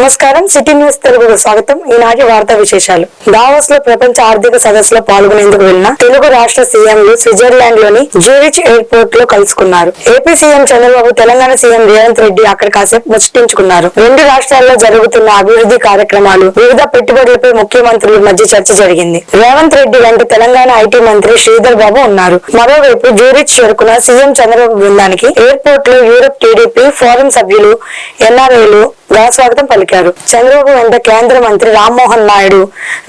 నమస్కారం. City news తెలుగుకు స్వాగతం. ఈనాటి వార్తా విశేషాలు. దావోస్లో ప్రపంచ ఆర్థిక సదస్సులో పాల్గొనేందుకు వెళ్ళిన తెలుగు రాష్ట్ర సీఎంలు స్విట్జర్లాండ్లోని జూరిచ్ ఎయిర్పోర్ట్లో కలుసుకున్నారు. AP CM Chandrababu Telangana CM Revanth Reddy అక్కడ కాసేపు ముచ్చటించుకున్నారు. రెండు రాష్ట్రాల్లో జరుగుతున్న అభివృద్ధి కార్యక్రమాలు వివిధ పెట్టుబడులపై ముఖ్యమంత్రుల మధ్య చర్చ జరిగింది. రేవంత్ రెడ్డి వెంట తెలంగాణ ఐటీ మంత్రి శ్రీధర్ బాబు ఉన్నారు. మరోవైపు జూరిచ్ చేరుకున్న సీఎం చంద్రబాబు బృందానికి ఎయిర్పోర్ట్లో యూరప్ టీడీపీ ఫోరం సభ్యులు ఎన్ఆర్ఐలు స్వాగతం పలికారు. చంద్రబాబు వెంట కేంద్ర మంత్రి రామ్మోహన్ నాయుడు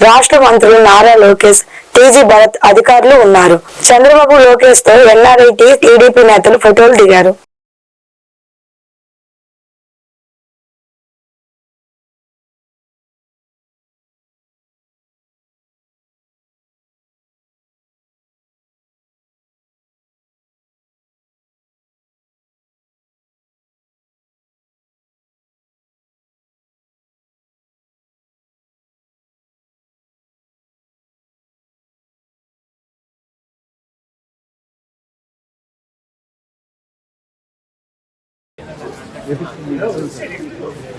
రాష్ట్ర మంత్రులు నారా లోకేష్ టీజీ భరత్ అధికారులు ఉన్నారు. చంద్రబాబు లోకేష్తో ఎన్ఆర్ఐటి టీడీపీ నేతలు ఫోటోలు దిగారు.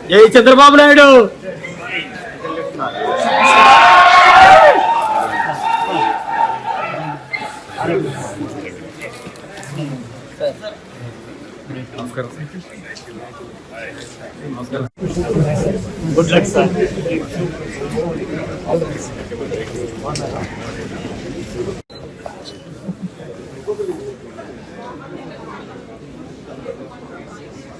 జై Chandrababu Naidu? Good luck sir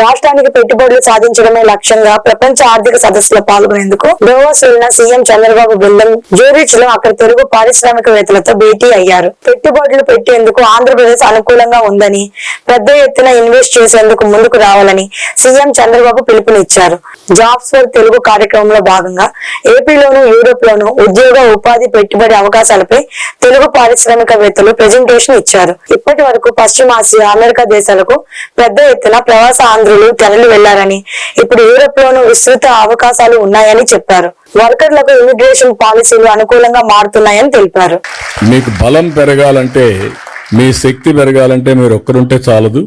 రాష్ట్రానికి పెట్టుబడులు సాధించడమే లక్ష్యంగా ప్రపంచ ఆర్థిక సదస్సులో పాల్గొనేందుకు డోవాస్ వెళ్ళిన సీఎం చంద్రబాబు బృందం జూరిచ్లో అక్కడ తెలుగు పారిశ్రామికవేత్తలతో భేటీ అయ్యారు. పెట్టుబడులు పెట్టేందుకు ఆంధ్రప్రదేశ్ అనుకూలంగా ఉందని పెద్ద ఎత్తున ఇన్వెస్ట్ చేసేందుకు ముందుకు రావాలని సీఎం చంద్రబాబు పిలుపునిచ్చారు. జాబ్స్ ఫర్ తెలుగు కార్యక్రమంలో భాగంగా ఏపీలోను యూరోప్ లోను ఉద్యోగ ఉపాధి పెట్టుబడి అవకాశాలపై తెలుగు పారిశ్రామికవేత్తలు ప్రెజెంటేషన్ ఇచ్చారు. ఇప్పటి వరకు పశ్చిమాసియా అమెరికా దేశాలకు పెద్ద ఎత్తున ప్రవాస ఆంధ్రులు తరలి వెళ్ళారని. ఇప్పుడు యూరోప్ లోను విస్తృత అవకాశాలు ఉన్నాయని చెప్పారు. వర్కర్లకు ఇమిగ్రేషన్ పాలసీలు అనుకూలంగా మారుతున్నాయని తెలిపారు. మీకు బలం పెరగాలంటే మీ శక్తి పెరగాలంటే మీరు ఒక్కరుంటే చాలదు.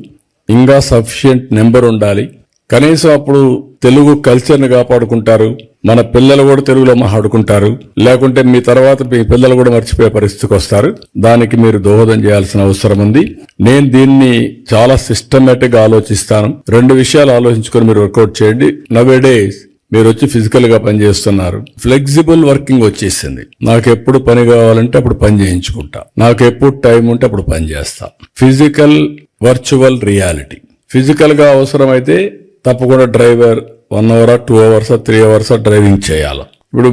ఇంకా సఫిషియంట్ నెంబర్ ఉండాలి. కనీసం అప్పుడు తెలుగు కల్చర్ని కాపాడుకుంటారు మన పిల్లలు కూడా తెలుగులో మాట్లాడుకుంటారు లేకుంటే మీ తర్వాత మీ పిల్లలు కూడా మర్చిపోయే పరిస్థితికి వస్తారు. దానికి మీరు దోహదం చేయాల్సిన అవసరం ఉంది. నేను దీన్ని చాలా సిస్టమేటిక్గా ఆలోచిస్తాను. రెండు విషయాలు ఆలోచించుకొని మీరు వర్కౌట్ చేయండి. నవే డేస్ మీరు వచ్చి ఫిజికల్గా పనిచేస్తున్నారు. ఫ్లెక్సిబుల్ వర్కింగ్ వచ్చేసింది. నాకు ఎప్పుడు పని కావాలంటే అప్పుడు పని చేయించుకుంటా. నాకు ఎప్పుడు టైం ఉంటే అప్పుడు పని చేస్తా. ఫిజికల్ వర్చువల్ రియాలిటీ ఫిజికల్గా అవసరమైతే తప్పకుండా driver one hour two hours three hours driving చేయాలి. ఇప్పుడు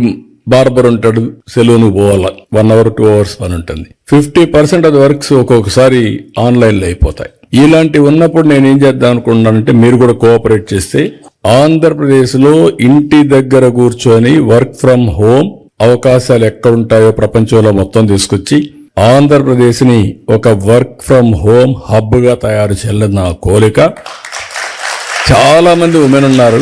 బార్బర్ ఉంటాడు సెలూన్ పోవాలి వన్ అవర్ టూ అవర్స్ పని ఉంటుంది. ఫిఫ్టీ పర్సెంట్ అది వర్క్స్ ఒక్కొక్కసారి ఆన్లైన్లో అయిపోతాయి. ఇలాంటివి ఉన్నప్పుడు నేను ఏం చేద్దాం అనుకున్నానంటే మీరు కూడా కోఆపరేట్ చేస్తే ఆంధ్రప్రదేశ్లో ఇంటి దగ్గర కూర్చొని వర్క్ ఫ్రం హోమ్ అవకాశాలు ఎక్కడుంటాయో ప్రపంచంలో మొత్తం తీసుకొచ్చి ఆంధ్రప్రదేశ్ని ఒక వర్క్ ఫ్రం హోమ్ హబ్గా తయారు చేయాలని నా కోరిక. చాలామంది ఉమెన్ ఉన్నారు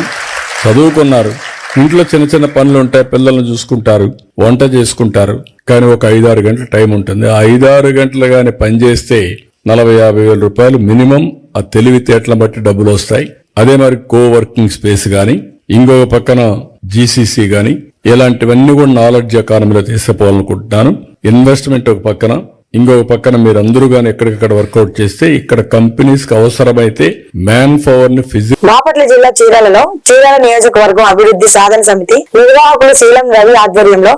చదువుకున్నారు ఇంట్లో చిన్న చిన్న పనులు ఉంటాయి పిల్లల్ని చూసుకుంటారు వంట చేసుకుంటారు కానీ ఒక ఐదారు గంటల టైం ఉంటుంది. ఆ ఐదారు గంటలు కానీ పనిచేస్తే నలభై యాభై వేల రూపాయలు మినిమం ఆ తెలివితేటలను బట్టి డబ్బులు వస్తాయి. అదే మరి కో వర్కింగ్ స్పేస్ కానీ ఇంకొక పక్కన జీసీసీ కానీ ఇలాంటివన్నీ కూడా నాలెడ్జ్ ఎకానమీలో తీసుకుపోవాలనుకుంటున్నాను. ఇన్వెస్ట్మెంట్ ఒక పక్కన ఇంకొక పక్కన మీరు అందరూ గాని ఎక్కడికక్కడ వర్కౌట్ చేస్తే ఇక్కడ కంపెనీస్కి అవసరమైతే మ్యాన్ పవర్ని ఫిజి బాపట్ల జిల్లా చీరాలలో చీరాల నియోజకవర్గం అభివృద్ధి సాధన సమితి నిర్వాహకులు శీలం రవి ఆధ్వర్యంలో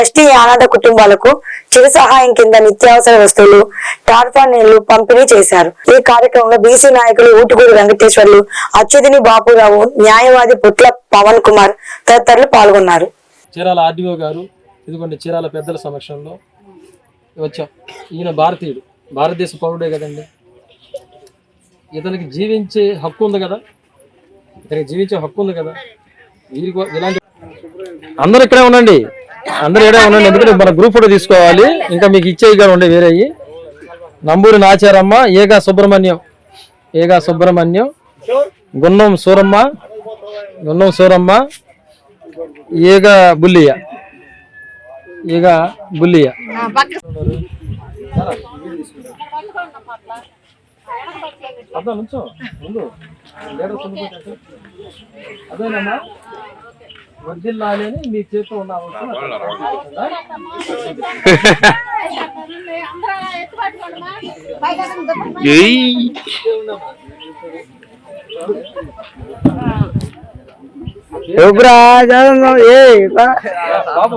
ఎస్టీ అనాథ కుటుంబాలకు చిరు సహాయం కింద నిత్యావసర వస్తువులు టార్ఫానీళ్ళు పంపిణీ చేశారు. ఈ కార్యక్రమంలో బీసీ నాయకులు ఊటుకూరు వెంకటేశ్వర్లు అచ్యుతిని బాపురావు న్యాయవాది పుట్ల పవన్ కుమార్ తదితరులు పాల్గొన్నారు. చీరాల ఆర్డీఓ గారు ఇదిగోండి చీరాల పెద్దల సమక్షంలో వచ్చాం ఈయన భారతీయుడు. భారతదేశ పౌరుడే కదండి. ఇతనికి జీవించే హక్కు ఉంది కదా. ఇతనికి జీవించే హక్కు ఉంది కదా. వీరికి ఇలాంటి అందరూ ఇక్కడే ఉండండి. అందరూ ఇక్కడే ఉండండి. ఎందుకంటే మన గ్రూప్ ఫోటో తీసుకోవాలి. ఇంకా మీకు ఇచ్చేవి కూడా ఉండే వేరే నంబూరి నాచారమ్మ ఏగా సుబ్రహ్మణ్యం. ఏగా సుబ్రహ్మణ్యం. గున్నం సూరమ్మ. గున్నం సూరమ్మ. ఏగా బుల్లియ్య. ఏగా బుల్లియ. అబ్బా నుంచో ముందు లీడర్ కుండిపోతే అదేనమ్మా? వర్దిల్లాలి అని మీ చేతిలో ఉన్న అవసరం బాబు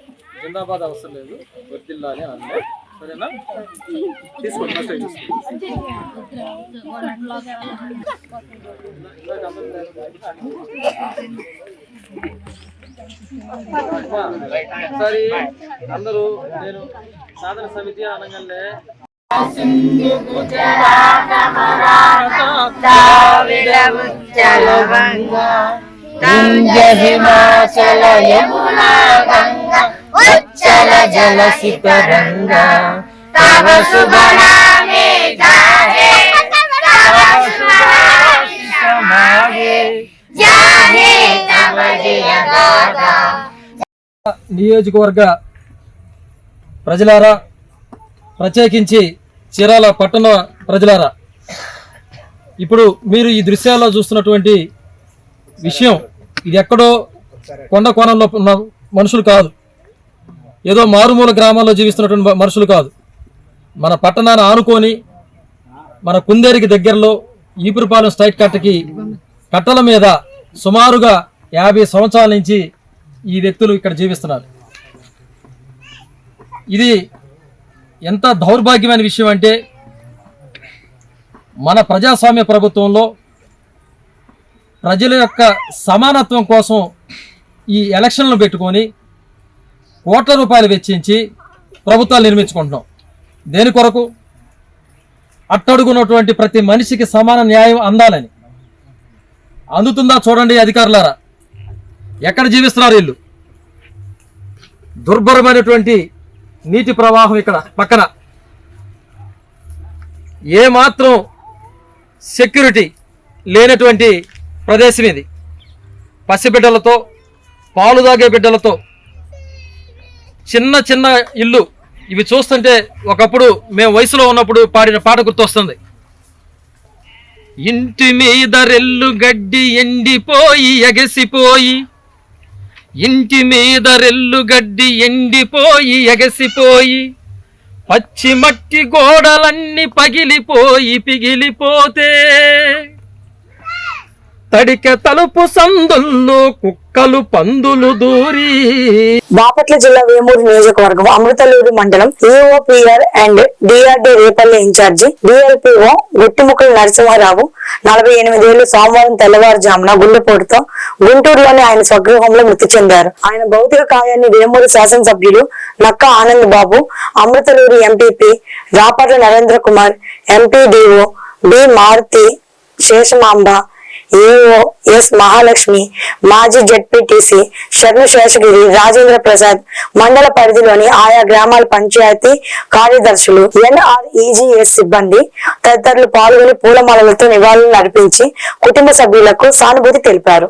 జిందాబాద్ అవసరం లేదు. వర్దిల్లాలి అని అన్నా సరేనా? తీసుకోండి ఫస్ట్. ఒకసారి అందరూ నేను సాధన సమితి అనగానే తవ శుభ నామే నియోజకవర్గ ప్రజలారా ప్రత్యేకించి చీరాల పట్టణ ప్రజలారా ఇప్పుడు మీరు ఈ దృశ్యాల్లో చూస్తున్నటువంటి విషయం ఇది ఎక్కడో కొండ కోణంలో ఉన్న మనుషులు కాదు. ఏదో మారుమూల గ్రామాల్లో జీవిస్తున్నటువంటి మనుషులు కాదు. మన పట్టణాన్ని ఆనుకొని మన కుందేరికి దగ్గరలో ఈపురపాలెం స్ట్రైట్ కట్టకి కట్టల మీద సుమారుగా యాభై సంవత్సరాల నుంచి ఈ వ్యక్తులు ఇక్కడ జీవిస్తున్నారు. ఇది ఎంత దౌర్భాగ్యమైన విషయం అంటే మన ప్రజాస్వామ్య ప్రభుత్వంలో ప్రజల యొక్క సమానత్వం కోసం ఈ ఎలక్షన్లు పెట్టుకొని కోట్ల రూపాయలు వెచ్చించి ప్రభుత్వాలు నిర్మించుకుంటున్నాం. దేని కొరకు? అట్టడుగున్నటువంటి ప్రతి మనిషికి సమాన న్యాయం అందాలని. అందుతుందా చూడండి అధికారులారా. ఎక్కడ జీవిస్తున్నారు వీళ్ళు? దుర్భరమైనటువంటి నీటి ప్రవాహం ఇక్కడ పక్కన. ఏమాత్రం సెక్యూరిటీ లేనటువంటి ప్రదేశం ఇది. పసిబిడ్డలతో పాలు తాగే బిడ్డలతో చిన్న చిన్న ఇల్లు ఇవి చూస్తుంటే ఒకప్పుడు మేము వయసులో ఉన్నప్పుడు పాడిన పాట గుర్తొస్తుంది. ఇంటి మీద రెల్లు గడ్డి ఎండిపోయి ఎగసిపోయి ఇంటి మీద రెల్లు గడ్డి ఎండిపోయి ఎగసిపోయి పచ్చి మట్టి గోడలన్నీ పగిలిపోయి పిగిలిపోతే తడిక తలుపు సందుల్లో కుక్కలు పందులు దూరి. బాపట్ల జిల్లా వేమూరు నియోజకవర్గం అమృతలూరు మండలం EOPR and DRD Repalle incharge DLPO Guttimukkala Narasimharao నలభై ఎనిమిదేళ్ళు సోమవారం తెల్లవారుజామున గుండెపోటుతో గుంటూరులోని ఆయన స్వగృహంలో మృతి చెందారు. ఆయన భౌతిక కాయాన్ని వేమూరు శాసనసభ్యులు Nakka Anand Babu Amruthaluru MPP Rapatla Narendra Kumar MPDO B Maruthi Seshamamba AO S Mahalakshmi మాజీ జడ్పీటీసీ శరణు శేషగిరి రాజేంద్ర ప్రసాద్ మండల పరిధిలోని ఆయా గ్రామాల పంచాయతీ కార్యదర్శులు ఎన్ఆర్ఈజీఎస్ సిబ్బంది తదితరులు పాల్గొని పూలమాలలతో నివాళులు అర్పించి కుటుంబ సభ్యులకు సానుభూతి తెలిపారు.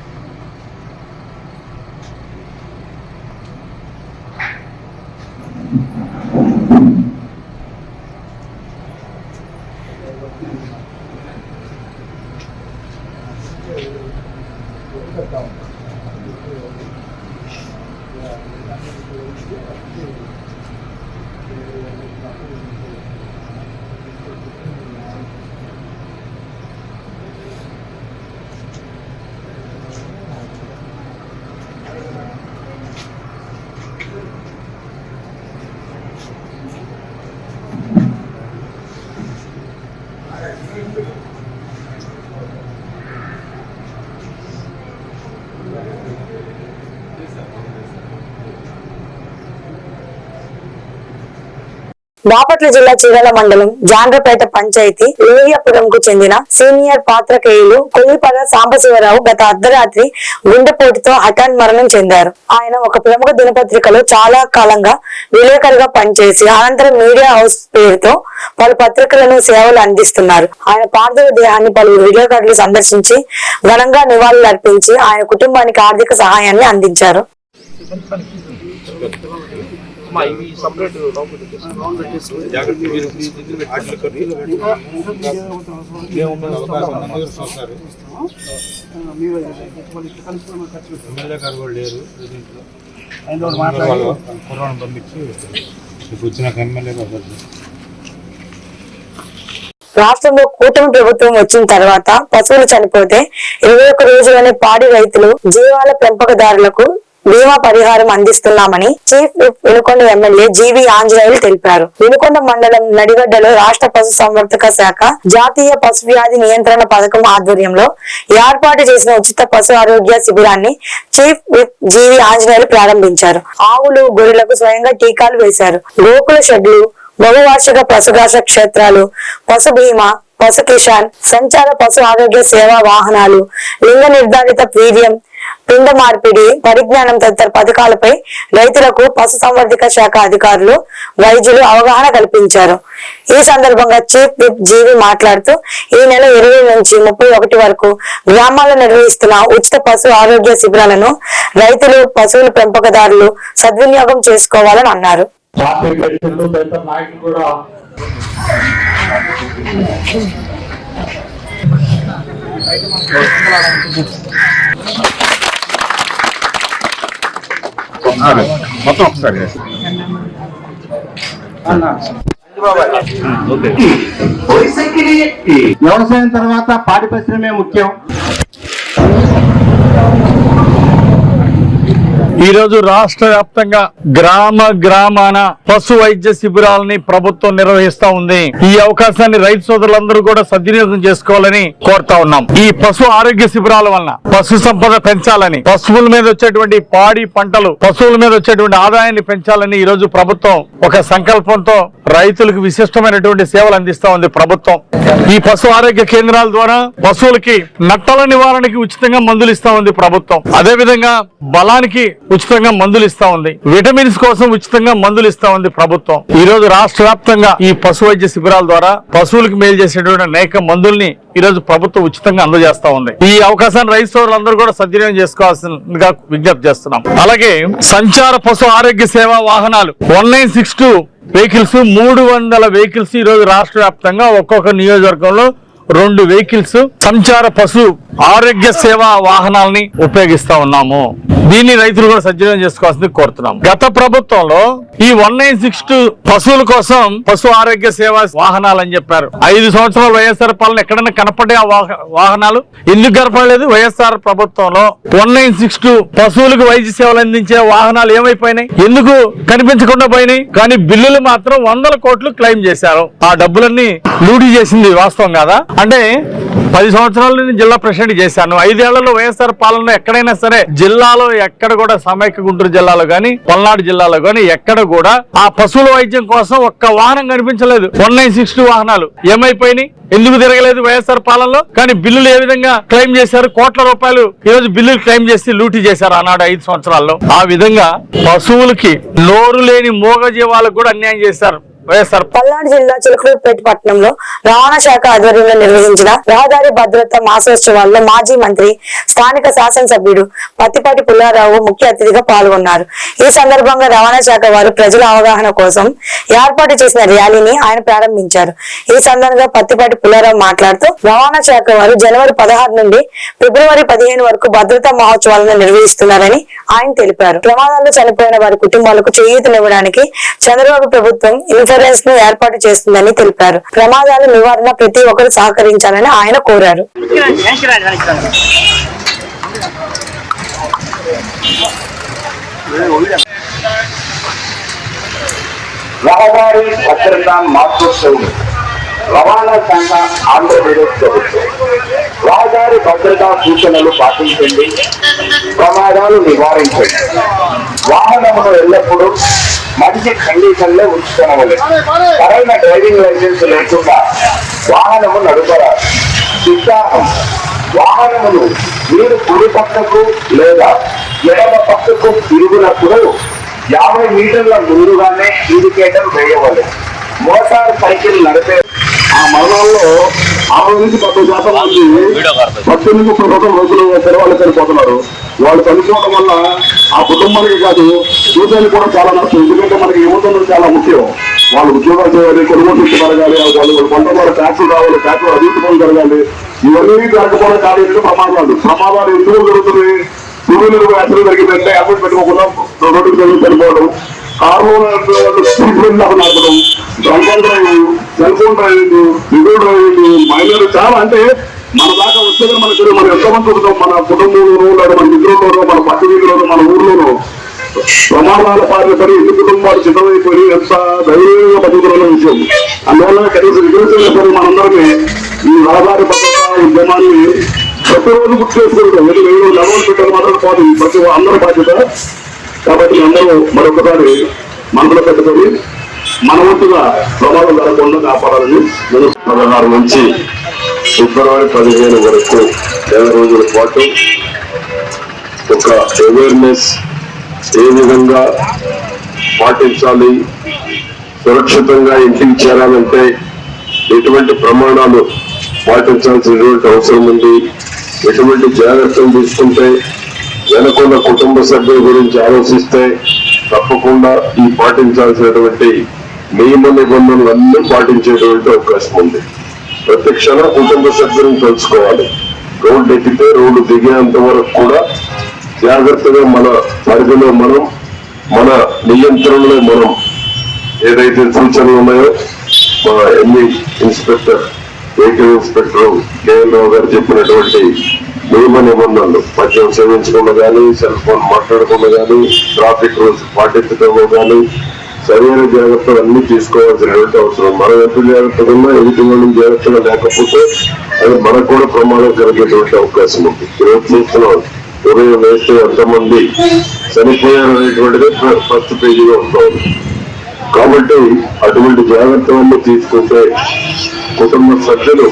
బాపట్ల జిల్లా చీరాల మండలం జాండ్రపేట పంచాయతీ కు చెందిన సీనియర్ పాత్రకేయులు కొల్లిపల సాంబశివరావు గత అర్ధరాత్రి గుండెపోటుతో హఠాన్ మరణం చెందారు. ఆయన ఒక ప్రముఖ దినపత్రికలో చాలా కాలంగా విలేకరుగా పనిచేసి అనంతరం మీడియా హౌస్ పేరుతో పలు పత్రికలను సేవలు అందిస్తున్నారు. ఆయన పార్థివ దేహాన్ని పలువురు విలేకరులు సందర్శించి ఘనంగా నివాళులు అర్పించి ఆయన కుటుంబానికి ఆర్థిక సహాయాన్ని అందించారు. ఎమ్మెల్యే గారు కూడా లేరు దీంట్లో. కుర్రాన్ని పంపించి ఇప్పుడు వచ్చినాక ఎమ్మెల్యే గారు కూడా లేరు. రాష్ట్రంలో కూటమి ప్రభుత్వం వచ్చిన తర్వాత పశువులు చనిపోతే ఇరవై ఒక్క రోజులోనే పాడి రైతులు జీవాల పెంపకదారులకు బీమా పరిహారం అందిస్తున్నామని chief whip Vinukonda MLA GV Anjaneyulu తెలిపారు. వినుకొండ మండలం నడిగడ్డలో రాష్ట్ర పశు సంవర్ధక శాఖ జాతీయ పశు వ్యాధి నియంత్రణ పథకం ఆధ్వర్యంలో ఏర్పాటు చేసిన ఉచిత పశు ఆరోగ్య శిబిరాన్ని చీఫ్ విప్ జీవి ఆంజనేయులు ప్రారంభించారు. ఆవులు గొర్రెలకు స్వయంగా టీకాలు వేశారు. గోకుల షెడ్లు బహువార్షిక పశుఘాష క్షేత్రాలు పశు బీమా పశు కిషాన్ సంచార పశు ఆరోగ్య సేవా వాహనాలు లింగ నిర్ధారిత ప్రీమియం పిండ మార్పిడి పరిజ్ఞానం తదితర పథకాలపై రైతులకు పశు సంవర్ధక శాఖ అధికారులు వైద్యులు అవగాహన కల్పించారు. ఈ సందర్భంగా చీఫ్ విప్ జీవి మాట్లాడుతూ ఈ నెల ఇరవై నుంచి ముప్పై ఒకటి వరకు గ్రామాల్లో నిర్వహిస్తున్న ఉచిత పశు ఆరోగ్య శిబిరాలను రైతులు పశువుల పెంపకదారులు సద్వినియోగం చేసుకోవాలని అన్నారు. కూడా మొత్తం ఒకసారి వ్యవసాయం తర్వాత పాడి పరిశ్రమే ముఖ్యం? ఈరోజు రాష్ట్ర వ్యాప్తంగా గ్రామ గ్రామాన పశు వైద్య శిబిరాలని ప్రభుత్వం నిర్వహిస్తా ఉంది. ఈ అవకాశాన్ని రైతు సోదరులందరూ కూడా సద్వినియోగం చేసుకోవాలని కోరుతా ఉన్నాం. ఈ పశు ఆరోగ్య శిబిరాల వలన పశు సంపద పెంచాలని పశువుల మీద వచ్చేటువంటి పాడి పంటలు పశువుల మీద వచ్చేటువంటి ఆదాయాన్ని పెంచాలని ఈ రోజు ప్రభుత్వం ఒక సంకల్పంతో రైతులకు విశిష్టమైనటువంటి సేవలు అందిస్తా ఉంది ప్రభుత్వం. ఈ పశు ఆరోగ్య కేంద్రాల ద్వారా పశువులకి నట్టల నివారణకి ఉచితంగా మందులు ఇస్తా ఉంది ప్రభుత్వం. అదే విధంగా బలానికి ఉచితంగా మందులు ఇస్తా ఉంది. విటమిన్స్ కోసం ఉచితంగా మందులు ఇస్తా ఉంది ప్రభుత్వం. ఈ రోజు రాష్ట్ర వ్యాప్తంగా ఈ పశు వైద్య శిబిరాల ద్వారా పశువులకు మేలు చేసేటువంటి అనేక మందుల్ని ఈ రోజు ప్రభుత్వం ఉచితంగా అందజేస్తా ఉంది. ఈ అవకాశాన్ని రైతు సోదరులందరూ కూడా సద్వినియోగం చేసుకోవాల్సిందిగా విజ్ఞప్తి చేస్తున్నాం. అలాగే సంచార పశు ఆరోగ్య సేవా వాహనాలు one nine six two vehicles మూడు వందల వెహికల్స్ ఈ రోజు రాష్ట్ర వ్యాప్తంగా ఒక్కొక్క నియోజకవర్గంలో రెండు వెహికల్స్ సంచార పశు ఆరోగ్య సేవా వాహనాలని ఉపయోగిస్తా ఉన్నాము. దీన్ని రైతులు కూడా సజ్జనం చేసుకోవాల్సింది కోరుతున్నాం గత ప్రభుత్వంలో ఈ వన్ నైన్ సిక్స్ టూ పశువుల కోసం పశు ఆరోగ్య సేవా వాహనాలు అని చెప్పారు. ఐదు సంవత్సరాలు వైఎస్ఆర్ పాలన ఎక్కడైనా కనపడే వాహనాలు? ఎందుకు కనపడలేదు? వైఎస్ఆర్ ప్రభుత్వంలో వన్ నైన్ సిక్స్ టూ పశువులకు వైద్య సేవలు అందించే వాహనాలు ఏమైపోయినాయి? ఎందుకు కనిపించకుండా పోయినాయి? కానీ బిల్లులు మాత్రం వందల కోట్లు క్లెయిమ్ చేశారు. ఆ డబ్బులన్నీ లూటీ చేసింది వాస్తవం కాదా? అంటే పది సంవత్సరాలు నేను జిల్లా ప్రెసిడెంట్ చేశాను. ఐదేళ్ళలో వైఎస్ఆర్ పాలనలో ఎక్కడైనా సరే జిల్లాలో ఎక్కడ కూడా సమైక్య గుంటూరు జిల్లాలో గాని పల్నాడు జిల్లాలో గాని ఎక్కడ కూడా ఆ పశువుల వైద్యం కోసం ఒక్క వాహనం కనిపించలేదు. వన్ నైన్ సిక్స్ టూ వాహనాలు ఏమైపోయినాయి? ఎందుకు తిరగలేదు వైఎస్ఆర్ పాలనలో? కానీ బిల్లులు ఏ విధంగా క్లెయిమ్ చేశారు? కోట్ల రూపాయలు ఈ రోజు బిల్లులు క్లెయిమ్ చేసి లూటీ చేశారు ఆనాడు ఐదు సంవత్సరాల్లో. ఆ విధంగా పశువులకి నోరు లేని మూగ జీవాలకు కూడా అన్యాయం చేశారు. పల్నాడు జిల్లా చిలకలూరుపేట పట్టణంలో రవాణా శాఖ ఆధ్వర్యంలో నిర్వహించిన రహదారి భద్రత మాసోత్సవాల్లో మాజీ మంత్రి స్థానిక శాసనసభ్యుడు పత్తిపాటి పుల్లారావు ముఖ్య అతిథిగా పాల్గొన్నారు. ఈ సందర్భంగా రవాణా శాఖ వారు ప్రజల అవగాహన కోసం ఏర్పాటు చేసిన ర్యాలీని ఆయన ప్రారంభించారు. ఈ సందర్భంగా పత్తిపాటి పుల్లారావు మాట్లాడుతూ రవాణా శాఖ వారు జనవరి పదహారు నుండి ఫిబ్రవరి పదిహేను వరకు భద్రతా మహోత్సవాలను నిర్వహిస్తున్నారని ఆయన తెలిపారు. ప్రమాదాల్లో చనిపోయిన వారి కుటుంబాలకు చేయూతనివ్వడానికి చంద్రబాబు ప్రభుత్వం ఇన్సూరెన్స్ను ఏర్పాటు చేస్తుందని తెలిపారు. ప్రమాదాల నివారణ ప్రతి ఒక్కరు సహకరించాలని ఆయన కోరారు. రహదారి భద్రతా మాతృత్వం రవాణా శాఖ ఆంధ్రప్రదేశ్ ప్రభుత్వం. రహదారి భద్రతా సూచనలు పాటించండి. ప్రమాదాలు నివారించండి. వాహనమును ఎల్లప్పుడూ మంచి కండిషన్లో ఉంచుకోవాలి. సరైన డ్రైవింగ్ లైసెన్స్ లేకుండా వాహనము నడపరాదు. ఉత్సాహం. వాహనమును మీరు కుడి పక్కకు లేదా ఎడమ పక్కకు తిరుగునప్పుడు యాభై మీటర్ల ముందుగానే ఇండికేటర్ వేయవాలి. మోటార్ సైకిల్ నడిపే ఆ మరణాల్లో అరవై నుంచి పది శాతం మంది పద్దెనిమిది ముప్పై శాతం రోజులు తెరవాళ్ళు చనిపోతున్నారు వాళ్ళు చనిపోవడం వల్ల ఆ కుటుంబానికి కాదు చూసేది కూడా చాలా నష్టం ఎందుకంటే మనకి యువతలు చాలా ముఖ్యం. వాళ్ళు ఉద్యోగాలు చేయాలి కొనుగోలు చేసి వాళ్ళు పంట కూడా వాళ్ళ ట్యాక్సులు రావాలి ట్యాక్సులు అధికం జరగాలి ఇవన్నీ జరగకపోవడం కాదు ఎందుకు ప్రమాదాలు. ప్రమాదాలు ఎందుకు జరుగుతుంది టూ వీలర్ యాక్సిడెంట్ జరిగిందంటే హెల్మెట్ పెట్టుకోకుండా రోడ్డు జరిగి చనిపోవడం కారులో స్పీడ్ నడపడం drunk driving cell phone driving visual driving minor చాలా అంటే మన దాకా వచ్చేదని మన తెలియదు. మన ఎంతమంది ఉంటాం మన కుటుంబంలోనూ లేదా మన మిత్రుల్లోనూ మన పక్కనీలోనూ మన ఊర్లోనూ. ప్రమాదాలు బారిన పడి ఎన్ని కుటుంబాలు సిద్ధమైపోయి ఎంత ధైర్యంగా బతుకుతున్న విషయం. అందువల్ల కనీసం విగ్రహించిన మనందరినీ ఈ రహదారి భద్రతా ఉద్యమాన్ని ప్రతిరోజు గుర్తు చేసుకుంటాం ఎందుకు నేను లెవెల్ పెట్టడం మాత్రం పోదు ప్రతి అందరి బాధ్యత. కాబట్టి అందరూ మరొకసారి మనలో పెట్టుకొని మన వంతుగా ప్రమాదం జరగకుండా కాపాడాలని నేను పదహారు నుంచి ఫిబ్రవరి పదిహేను వరకు నెల రోజుల పాటు ఒక అవేర్నెస్ ఏ విధంగా పాటించాలి సురక్షితంగా ఇంటికి చేరాలంటే ఎటువంటి ప్రమాణాలు పాటించాల్సినటువంటి అవసరం ఉంది? ఎటువంటి జాగ్రత్తలు తీసుకుంటే వెనకున్న కుటుంబ సభ్యుల గురించి ఆలోచిస్తే తప్పకుండా ఈ పాటించాల్సినటువంటి నియమ నిబంధనలు అన్నీ పాటించేటువంటి అవకాశం ఉంది. ప్రతి క్షణం కుటుంబ సభ్యులను తెలుసుకోవాలి రోడ్డు ఎక్కితే రోడ్డు దిగేంత వరకు కూడా జాగ్రత్తగా మన పరిధిలో మనం మన నియంత్రణలో మనం ఏదైతే సూచనలు ఉన్నాయో మా ME inspector vehicle inspector KL Rao గారు చెప్పినటువంటి నియమ నిబంధనలు మద్యం సేవించకుండా కానీ సెల్ ఫోన్ మాట్లాడకుండా కానీ ట్రాఫిక్ రూల్స్ పాటించడంలో కానీ సరైన జాగ్రత్తలు అన్ని తీసుకోవాల్సినటువంటి అవసరం. మనం ఎంత జాగ్రత్తగా ఉన్నా ఎదుటి వాళ్ళు జాగ్రత్తగా లేకపోతే అది మనకు కూడా ప్రమాదం కలిగేటువంటి అవకాశం ఉంది. ఈరోజు చూస్తున్నాం. ఉదయం వేస్తే ఎంతమంది చనిపోయారు అనేటువంటిది ఫస్ట్ పేజీలో ఉంటుంది కాబట్టి అటువంటి జాగ్రత్తలన్నీ తీసుకుంటే కుటుంబ సభ్యులు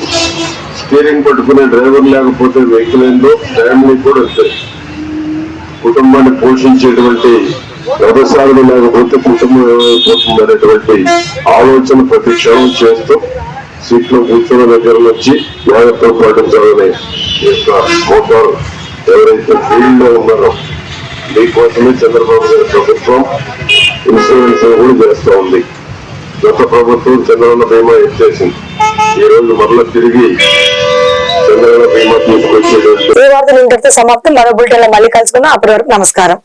స్టీరింగ్ పట్టుకునే డ్రైవర్ లేకపోతే వెహికల్ ఏందో ఫ్యామిలీ కూడా ఉంటాయి కుటుంబాన్ని పోషించేటువంటి వ్యవసాయం లేకపోతే కుటుంబం ఏమైపోతుంది అనేటువంటి ఆలోచన ప్రతి క్షణం చేస్తూ సీట్లో కూర్చున్న దగ్గర నుంచి జాగ్రత్తలు పాటించాలని ఈ యొక్క మోటార్ ఎవరైతే ఫీల్డ్లో ఉన్నారో మీకోసమే చంద్రబాబు గారి ప్రభుత్వం ఇన్సూరెన్స్ కూడా చేస్తూ ఉంది. గత ప్రభుత్వం చంద్రన్న బీమా ఎత్తేసింది. ఈ రోజు మరలా తిరిగి చంద్రన్న బీమా తీసుకొచ్చేటువంటి సమాప్తం. మరో బులెటిన్లో మళ్ళీ కలుసుకున్నాం అప్పటి వరకు నమస్కారం.